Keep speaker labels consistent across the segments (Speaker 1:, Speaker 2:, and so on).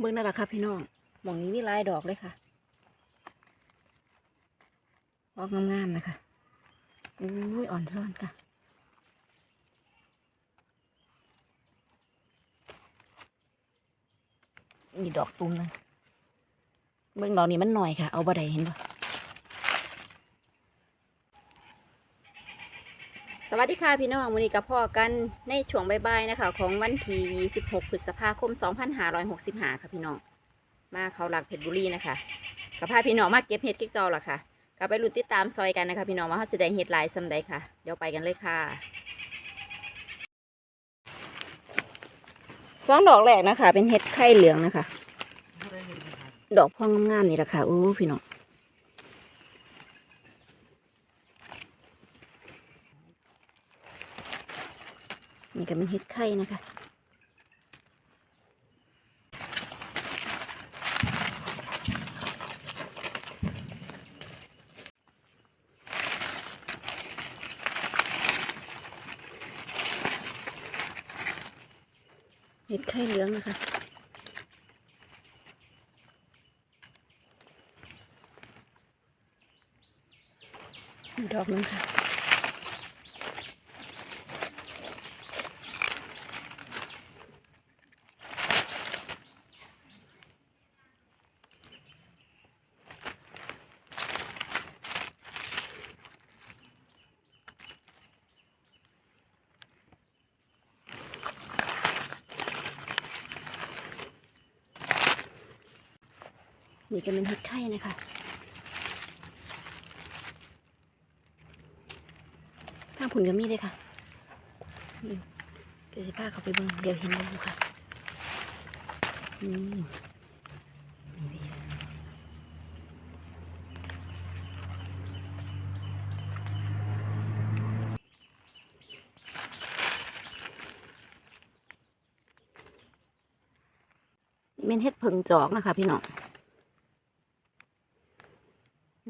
Speaker 1: เมืองนั่นแหละค่ะพี่น้องหมองนี้มีลายดอกเลยค่ะออกงามๆนะคะอุ้ยอ่อนซ่อนค่ะมีดอกตุ้มนะเบื้องดอกนี้มันหน่อยค่ะ เอาบะไดเห็นปะ สวัสดีค่ะพี่น้องวันนี้กับพ่อกันในช่วงบ่ายๆนะคะ ของวันที่ 26 พฤษภาคม 2565 ค่ะพี่น้อง มาเขาหลักเพชรบุรีนะคะกับพาพี่น้องมาเก็บเห็ดกิ๊กเกาล่ะค่ะกลับไปลุ้นติดตามซอยกันนะคะ พี่น้องว่าเขาแสดงเห็ดลายสำใดค่ะ เดี๋ยวไปกันเลยค่ะสองดอกแรกนะคะ เป็นเห็ดไข่เหลืองนะคะ ดอกพองงามๆนี่แหละค่ะโอ้พี่น้อง นี่ก็เป็นเห็ดไข่นะคะเห็ดไข่เหลืองนะคะดอกนึงค่ะ นี่ก็เป็นเห็ดไข่นะคะข้างผุนก็มีเลยค่ะเดี๋ยวจะพาเขาไปเบิ่งเดี๋ยวเห็นดูค่ะนี่นี่นี่เป็นเห็ดเพิงจอกนะคะพี่น้อง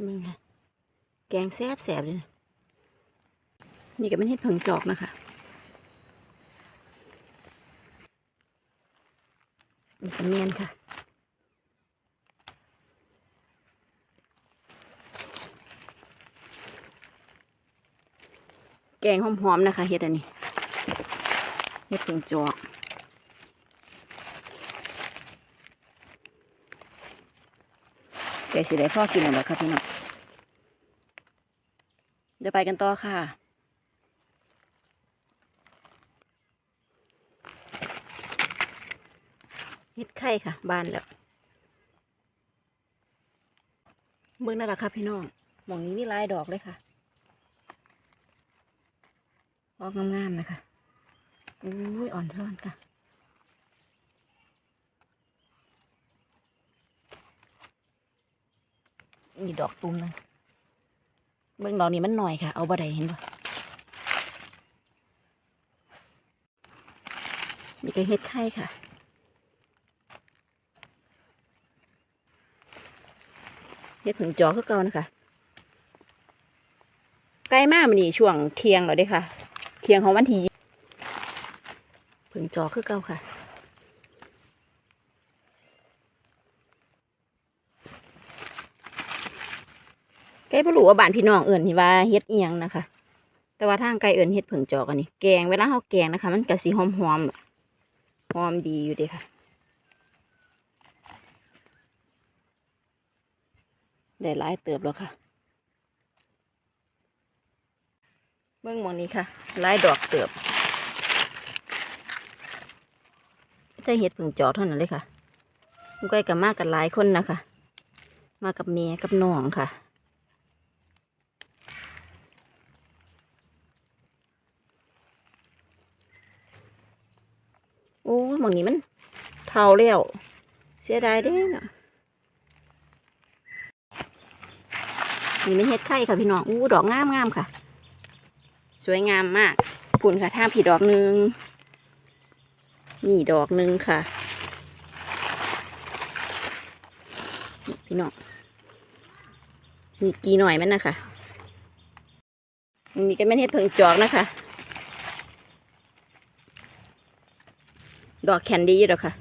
Speaker 1: มึงค่ะแกงแซ่บแสบๆเลยนะนี่ก็เป็นเห็ดเผิงจอกนะคะนี่ก็เมียนค่ะแกงหอมๆนะคะเห็ดอันนี้เห็ดเผิงจอก แกสิได้พ่อกินแล้วเหรอคะพี่น้องเดี๋ยวไปกันต่อค่ะเฮ็ดไข่ค่ะ บานแล้วเบิ่งนั่นแหละค่ะพี่น้องหมองนี้มีหลายดอกเลยค่ะออกงามๆนะคะอุ้ยอ่อนซ่อนค่ะ มีดอกตุ้มนึงเบิ่งดอกนี้มันหน่อยค่ะ เอาบ่ได้เห็นปะนี่ก็เฮ็ดไข่ค่ะเฮ็ดผึ่งจอคือเก่านะคะใกล้มากมันนี่ช่วงเที่ยงแล้วเด้ค่ะ เที่ยงของวันที่ผึ่งจอคือเก่าค่ะ ใกล้บ่รู้ว่าบ้านพี่น้องเอิ่นที่ว่าเฮ็ดเอียงนะคะ แต่ว่าทางไกลเอิ่นเฮ็ดผึ่งจอกอันนี้แกงเวลาเฮาแกงนะคะ มันก็สิหอมๆอะหอมดีอยู่ด้ค่ะได้หลายเติบแล้วค่ะ เบื้องมองนี้ค่ะหลายดอกเติบจะเห็ดผึ่งจอเท่านั้นเลยค่ะลุงก้อยกับมากันหลายคนนะคะ มากับเมียกับน้องค่ะ โอ้ยหมอง นี้มันเท่าแล้ว เสียดายเด้เนาะนี่เป็นเฮ็ดไข่ค่ะพี่น้องอู้ดอกงามงามค่ะ สวยงามมากผุนค่ะท่าผีดอกหนึ่งนี่ดอกหนึ่งค่ะ พี่น้องมีกี่หน่อยมันนะคะนี่ก็เป็นเฮ็ดเพิงจอกนะคะ ดอกแคนดี้อยู่ดอค่ะ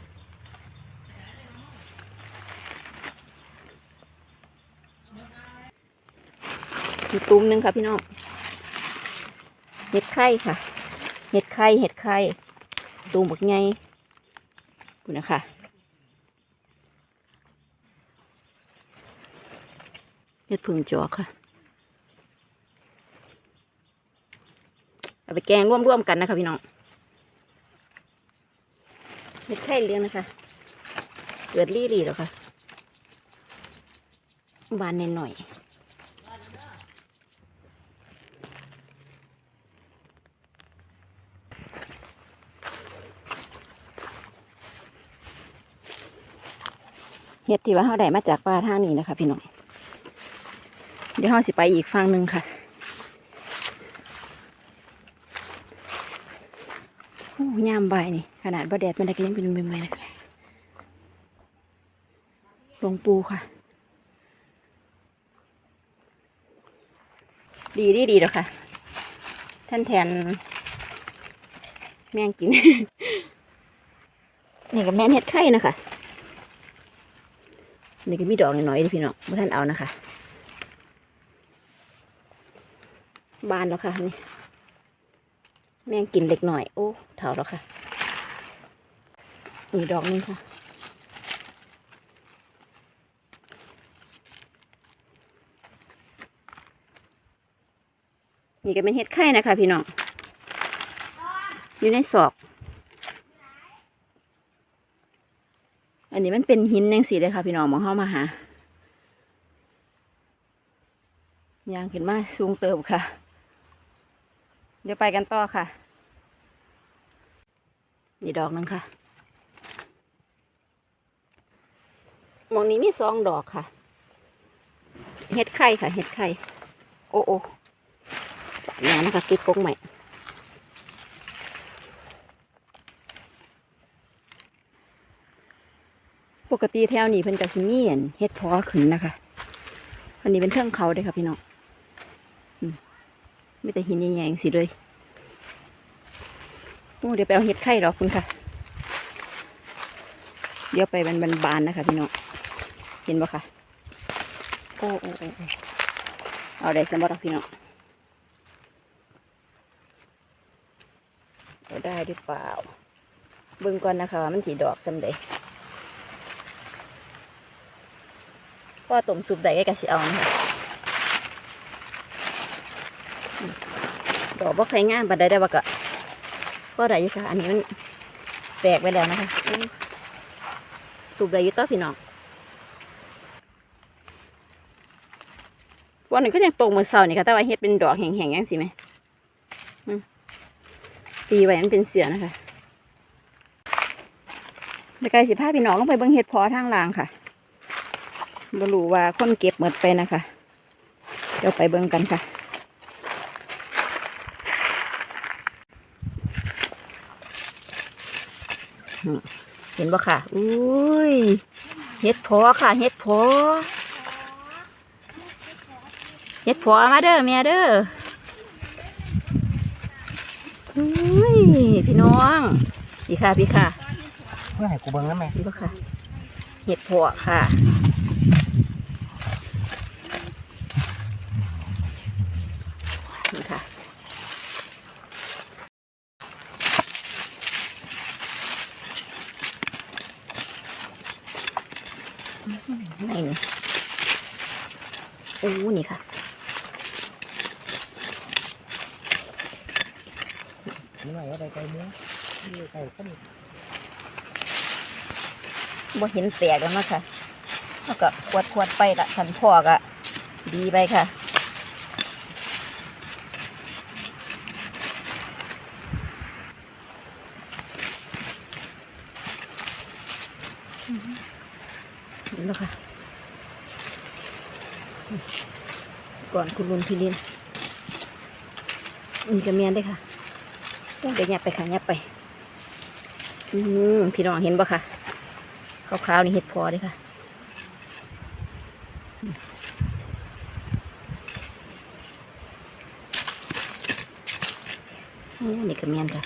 Speaker 1: มีตุ้มนึงค่ะพี่น้อง เห็ดไข่ค่ะ เห็ดไข่ เห็ดไข่ตุ้มบักไงดูนะคะเห็ดพึ่งจอกค่ะ เอาไปแกงร่วมๆกันนะคะพี่น้อง เห็ดไข่เลี้ยงนะคะ เกิดรี่รีแล้วค่ะ บานหน่อยเฮ็ดที่ว่าเขาได้มาจากป่าทางนี้นะคะ พี่น้อง เดี๋ยวเราสิไปอีกฝั่งหนึ่งค่ะโอ้ยามใบนี่ นาดบ่แดดมันได้ก็ยังเป็นเมือยนะคะหลวงปูค่ะ ดีดีดีแล้วค่ะ ท่านแทน แม่งกิน นี่กับแม่นเฮ็ดไข่นะคะนี่ก็มีดอกน้อยๆพี่น้องไม่ท่านเอานะคะ บานแล้วค่ะนี่ แม่งกินเล็กหน่อย โอ้เถาแล้วค่ะ มีดอกหนึงค่ะ นี่ก็เป็นเห็ดไข่นะคะ พี่น้อง อยู่ในศอก อันนี้มันเป็นหินยังสีเลยค่ะ พี่น้องมองเข้ามาหายางขึ้นมาสูงเติบค่ะ เดี๋ยวไปกันต่อค่ะ นี่ดอกหนึงค่ะห มองนี้มีสองดอกค่ะ เห็ดไข่ค่ะ เห็ดไข่ โอ้โอ้นี่นะคะติดกงใหม่ปกติแถวนี้เพิ่นกะสิมีอันเฮ็ดพอขึ้นนะคะอันนี้เป็นเทืองเขาเด้อค่ะพี่น้องอืมมีแต่หินใหญ่ๆสิเลยโอ้เดี๋ยวไปเอาเฮ็ดไข่ดอกคุณค่ะ เดี๋ยวไปมันบานๆนะคะพี่น้อง ห็นบ่คะโอ้โอ้โอ้โอ้เอาได้สมบัติพี่น้องเอาได้หรือเปล่าเบิ่งก่อนนะคะว่ามันสีดอกสำเร็จก็ต้มซุปได้ก็สิเอานะคะอืมดอกบ่ใครงามปานใดได้ว่าก็ก็ได้อยู่ค่ะ อันนี้มันแตกไปแล้วนะคะอู้ซุปได้อยู่ต่อพี่น้อง วันนี้ก็ยังตกมือเสานี่ค่ะแต่ว่าเฮ็ดเป็นดอกแห้งๆยังสิไหมอืมตีไว้มันเป็นเสือนะคะแล้วก็สิพาพี่น้องลงไปเบิ่งเฮ็ดพอทางล่างค่ะบรูว่าคนเก็บหมดไปนะคะ เดี๋ยวไปเบิ่งกันค่ะ เห็นบ่ค่ะ อุ้ย เห็ดพอค่ะ เห็ดพอ เห็ดพอมาเด้อเมียเด้ออุ้ยพี่น้องพี่ค่ะพี่ค่ะ
Speaker 2: เมื่อไหร่กูเบิ้งแล้วไหม
Speaker 1: นี่ก็ค่ะ เห็ดพอค่ะ นี่ค่ะ ไหนนี่โอ้นี่ค่ะ
Speaker 2: เมื่อไหร่อะไรไก่เนื้อนี่ไก่ข้าวเหนียว
Speaker 1: บ่เห็นแตกแล้วนะค่ะแล้วก็ขวดขวดๆไปละขันพอกอะดีไปค่ะนี่แล้วค่ะก่อนคุณลุนพี่ลินมีกระเมียนได้วยค่ะเดี๋ยวหยับไปค่ะหยับไป อืมพี่น้องเห็นปะค่ะ ขาวๆนี่เห็ดพอเลยค่ะโอ้นี่กระเมียนค่ะ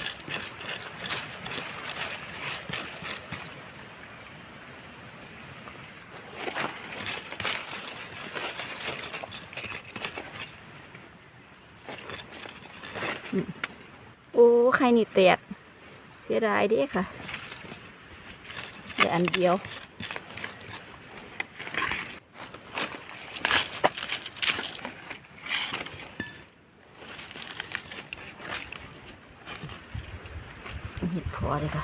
Speaker 1: โอ้ ไข่นี่แตก เสียดายด้ค่ะ อันเดียว เห็ดพอเลยค่ะ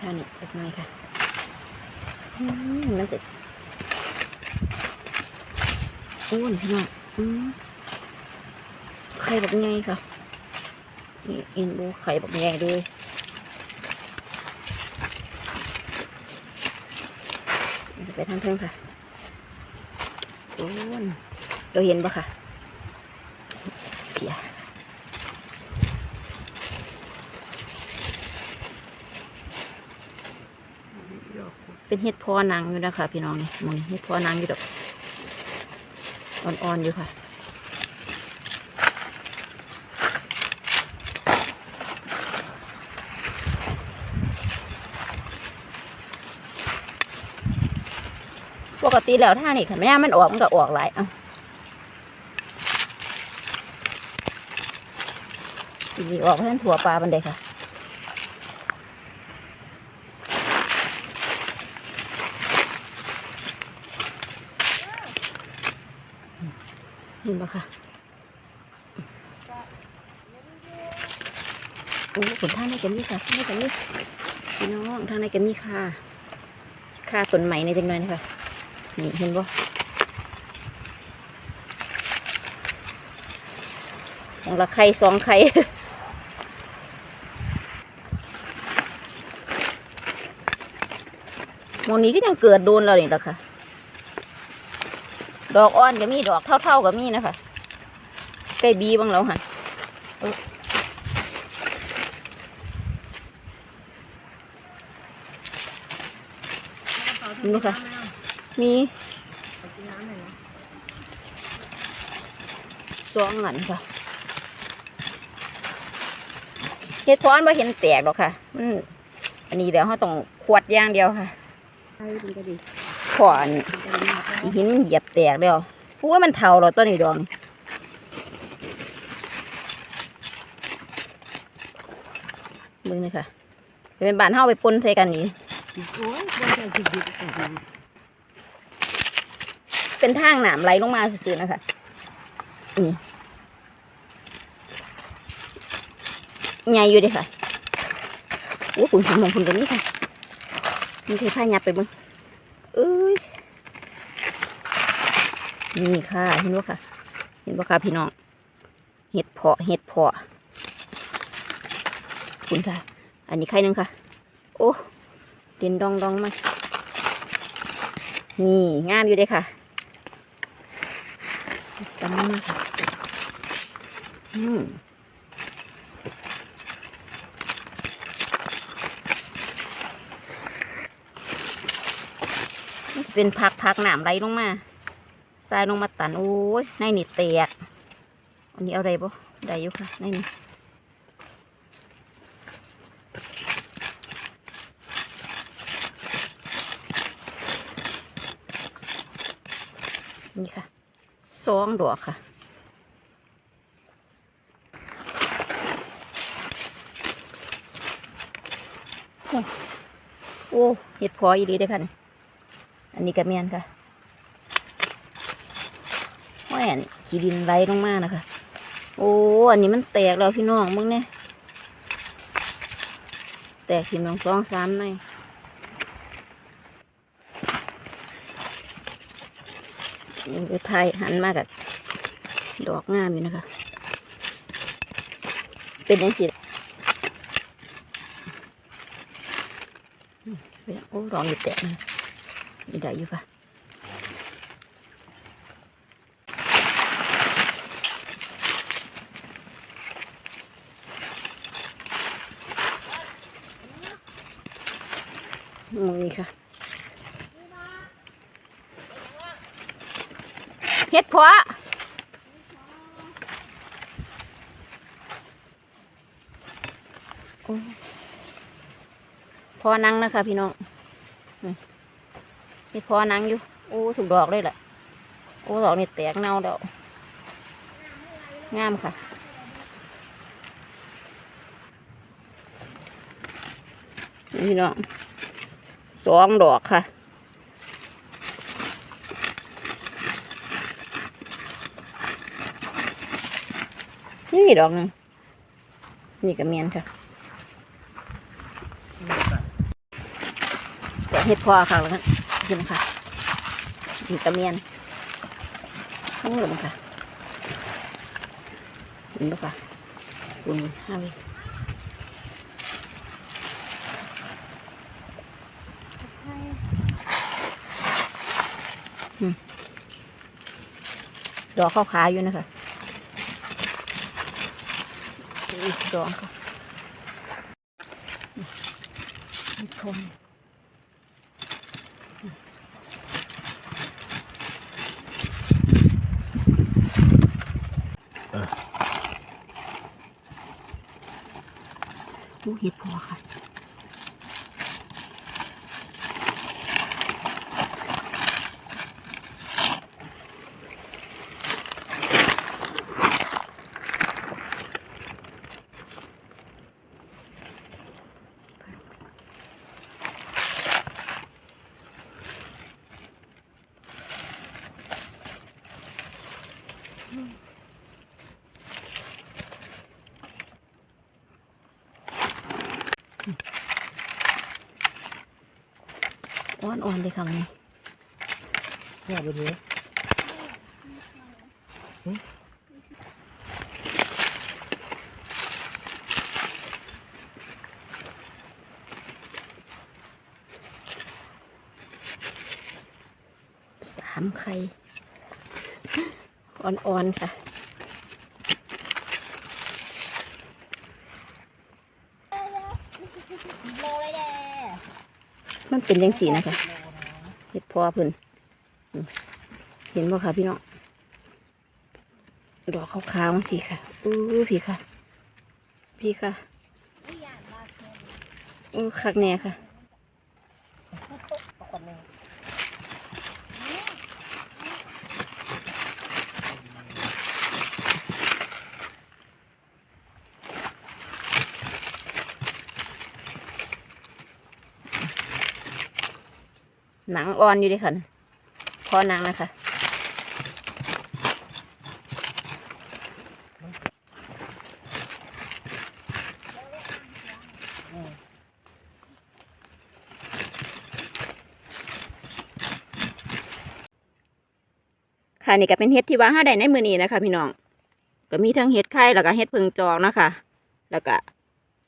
Speaker 1: ท่านี้เล็กน้อยค่ะอืมมันจะอ้วนพี่น้องอืมไข่แบบไงค่ะ นี่อินดูไข่แบบไงเลยไปทางเทิงค่ะอ้นเราเห็นปะค่ะเพียเป็นเห็ดพอนางอยู่นะคะพี่น้องนี่มองเห็ดพอนางอยู่ดอกอ่อนๆอยู่ค่ะ กติแล้วถ้านี่ค่ะแม่มันออกมันก็ออกหลายอะสีออกท่านถั่วปลาบันไดค่ะเห็นปะค่ะโอ้ผลท่างในกันนี่ค่ะท่างในกันนี่พี่น้องทางในกันนี่ค่ะ ค่าต้นใหม่ในจังเลยนะคะ นี่เห็นปะของละไข่สองไข่หมองนี้ก็ยังเกิดโดนเราเนี่ยแหละค่ะ ดอกอ่อนก็มีดอกเท่าๆก็มีนะคะใกล้บีบ้างแล้วค่ะเออนี่ค่ะ มีสองอันค่ะเฮ็ดพรว่าเห็นแตกหรอกค่ะ มันอันนี้เดี๋ยวเขาต้องขวดอย่างเดียวค่ะ
Speaker 2: ไข่เป็นก็ดี
Speaker 1: ขวานอีหินเหยียบแตกแล้วเพราะว่ามันเท่าเราต้นนี้ดอกนี่มึงเลยค่ะ เป็นบ้านเฮาไปปนใส่กันนี่
Speaker 2: โอ้ยบ่ได้คิดดีก็ดี
Speaker 1: เป็นทางหนามไหลลงมาซื่อๆนะคะนี่ใหญ่อยู่เดิค่ะโอ้คุณคุณมองคุณกันนี่ค่ะนี่คือผ้ายับไปบ้งเอ้ยนี่ค่ะเห็นบ่ค่ะ เห็นบ่ค่ะพี่น้อง เห็ดเพาะเห็ดเพาะคุณค่ะ อันนี้ไข่หนึ่งค่ะ โอ้เด่นดองดองมานี่งามอยู่เลยค่ะ จำมาค่ะอืมมันจะเป็นพักพักหนามไหลลงมาทรายลงมาตันโอ้ยในนี่แตกอันนี้เอาอะไรบ่ได้อยู่ค่ะในนี่นี่ค่ะ สองดอกค่ะโอ้เห็ดพออีดีได้ค่ะนี่อันนี้กระเมียนค่ะแหวนขี้ดินไหลลงมานะคะ โอ้อันนี้มันแตกแล้วพี่น้องมึงเนี่ยแตกทีมองสองสามใน นี่ไทยหันมากับดอกงามอยู่นะคะ เป็นยังสิโอ้ดอกอยู่แตกนะนี่ได้อยู่ค่ะนี่ค่ะ เฮ็ดเพาะพอนังนะคะพี่น้องนี่พอนังอยู่ โอ้ถูกดอกเลยแหละโอ้ดอกนี่แตกเน่าแล้วงามค่ะนี่เนาะสองดอกค่ะ นี่ดอกนึงนี่ก็เมียนค่ะแต่เห็ดพอค่ะแล้วกันเห็นค่ะนี่ก็เมียนทั้งหมดค่ะเห็นไหมค่ะดูนี่ห้าวิดอกข้าวขาอยู่นะคะ อีกสองค่ะอีคนลูกเห็ดพอค่ะ อ่อนๆเลยค่ะวันนี้
Speaker 2: เนี่ยเป็นเนื้อ
Speaker 1: สามไข่อ่อนๆค่ะ
Speaker 3: โลเลยแด
Speaker 1: มัน เป็นยังสีนะคะเห็ดพอเพิ่นอืมเห็นบ่คะพี่น้องดอกขาวๆสีค่ะอู้พี่ค่ะ พี่ค่ะ
Speaker 3: อู้คั
Speaker 1: กแน่ค่ะ งอ่อนอยู่ดิค่ะพอหนังนะคะค่ะนี่ก็เป็นเห็ดที่ว่าห้าได้ในมือนี้นะคะ พี่น้องก็มีทั้งเห็ดไข่แล้วก็เห็ดเพิงจอกนะคะ แล้วก็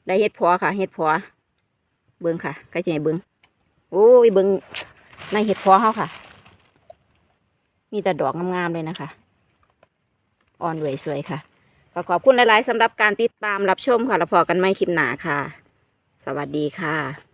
Speaker 1: ได้เห็ดพอค่ะเห็ดพอเบิ้งค่ะใกล้จะให้เบิ้งโอ้ยเบิ้ง ในเห็ดพอเขาค่ะ มีแต่ดอกงามๆเลยนะคะ อ่อนสวยค่ะ ขอขอบคุณหลายๆสำหรับการติดตามรับชมค่ะแล้วพอกันไม่คลิปหนาค่ะ สวัสดีค่ะ